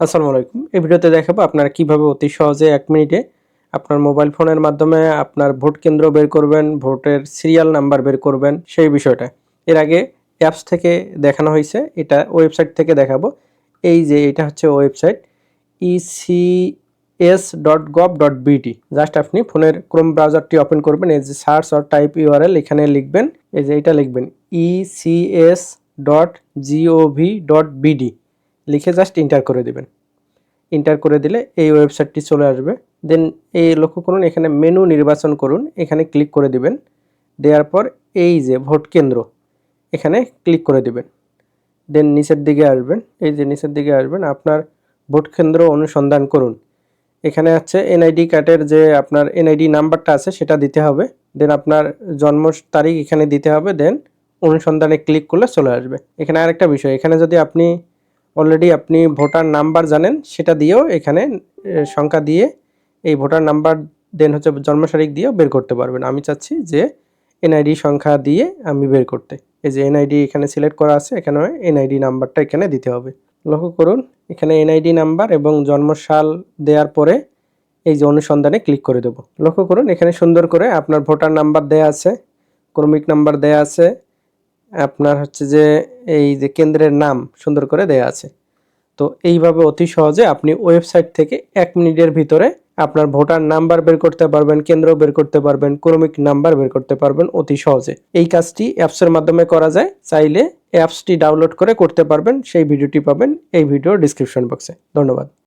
আসসালামু আলাইকুম। এই ভিডিওতে দেখাবো আপনারা কীভাবে অতি সহজে এক মিনিটে আপনার মোবাইল ফোনের মাধ্যমে আপনার ভোট কেন্দ্র বের করবেন, ভোটের সিরিয়াল নাম্বার বের করবেন, সেই বিষয়টা। এর আগে অ্যাপস থেকে দেখানো হয়েছে, এটা ওয়েবসাইট থেকে দেখাবো। এই যে এটা হচ্ছে website ECS dot gov dot BD just আপনি ফোনের ক্রোম ব্রাউজারটি ওপেন করবেন, এই যে সার্চ অর টাইপ ইউআরএল, এখানে লিখবেন, এই যে এটা লিখবেন ECS dot GOV dot BD লিখে জাস্ট ইন্টার করে দিবেন। ইন্টার করে দিলে এই ওয়েবসাইটটি চলে আসবে। দেন এই লক্ষ্য করুন, এখানে মেনু নির্বাচন করুন, এখানে ক্লিক করে দিবেন। দেওয়ার পর এই যে ভোট কেন্দ্র, এখানে ক্লিক করে দিবেন। দেন নিচের দিকে আসবেন। এই যে নিচের দিকে আসবেন, আপনার ভোট কেন্দ্র অনুসন্ধান করুন। এখানে আছে এনআইডি কার্ডের যে আপনার এনআইডি নাম্বারটা আছে, সেটা দিতে হবে। দেন আপনার জন্ম তারিখ এখানে দিতে হবে। দেন অনুসন্ধানে ক্লিক করলে চলে আসবে। এখানে আরেকটা বিষয়, এখানে যদি আপনি অলরেডি আপনি ভোটার নাম্বার জানেন, সেটা দিয়েও এখানে সংখ্যা দিয়ে এই ভোটার নাম্বার দেন হচ্ছে জন্ম তারিখ দিয়েও বের করতে পারবেন। আমি চাচ্ছি যে এনআইডি সংখ্যা দিয়ে আমি বের করতে। এই যে এনআইডি এখানে সিলেক্ট করা আছে, এখানে এনআইডি নাম্বারটা এখানে দিতে হবে। লক্ষ্য করুন, এখানে এনআইডি নাম্বার এবং জন্মসাল দেওয়ার পরে এই যে অনুসন্ধানে ক্লিক করে দেবো। লক্ষ্য করুন, এখানে সুন্দর করে আপনার ভোটার নাম্বার দেয়া আছে, ক্রমিক নাম্বার দেয়া আছে আপনার হচ্ছে যে এই যে কেন্দ্রের নাম সুন্দর করে দেয়া আছে। তো এইভাবে অতি সহজে আপনি ওয়েবসাইট থেকে এক মিনিটের ভিতরে আপনার ভোটার নাম্বার বের করতে পারবেন, কেন্দ্র বের করতে পারবেন, ক্রমিক নাম্বার বের করতে পারবেন অতি সহজে। এই কাজটি অ্যাপসের মাধ্যমে করা যায়, চাইলে অ্যাপসটি ডাউনলোড করে করতে পারবেন, সেই ভিডিওটি পাবেন এই ভিডিও ডিসক্রিপশন বক্সে। ধন্যবাদ।